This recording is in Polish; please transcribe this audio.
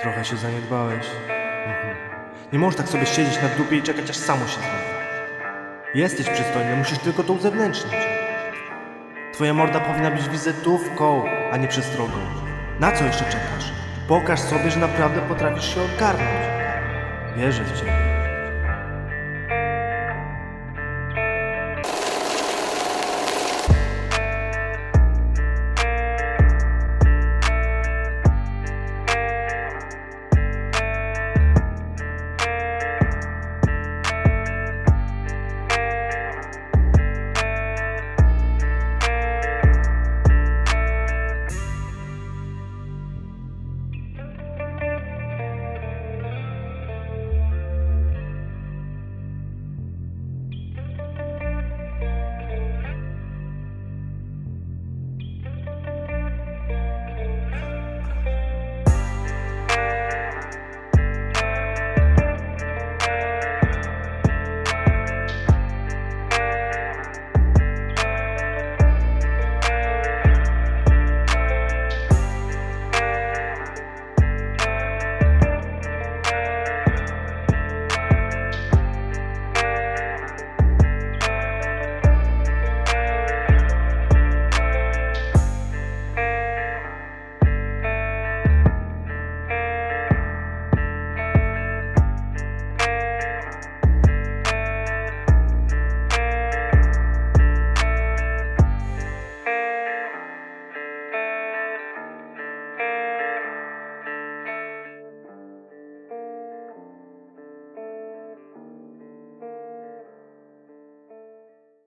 Trochę się zaniedbałeś. Mhm. Nie możesz tak sobie siedzieć na dupie i czekać, aż samo się zrobi. Jesteś przystojny, musisz tylko to uzewnętrznić. Twoja morda powinna być wizytówką, a nie przestrogą. Na co jeszcze czekasz? Pokaż sobie, że naprawdę potrafisz się ogarnąć. Wierzę w ciebie.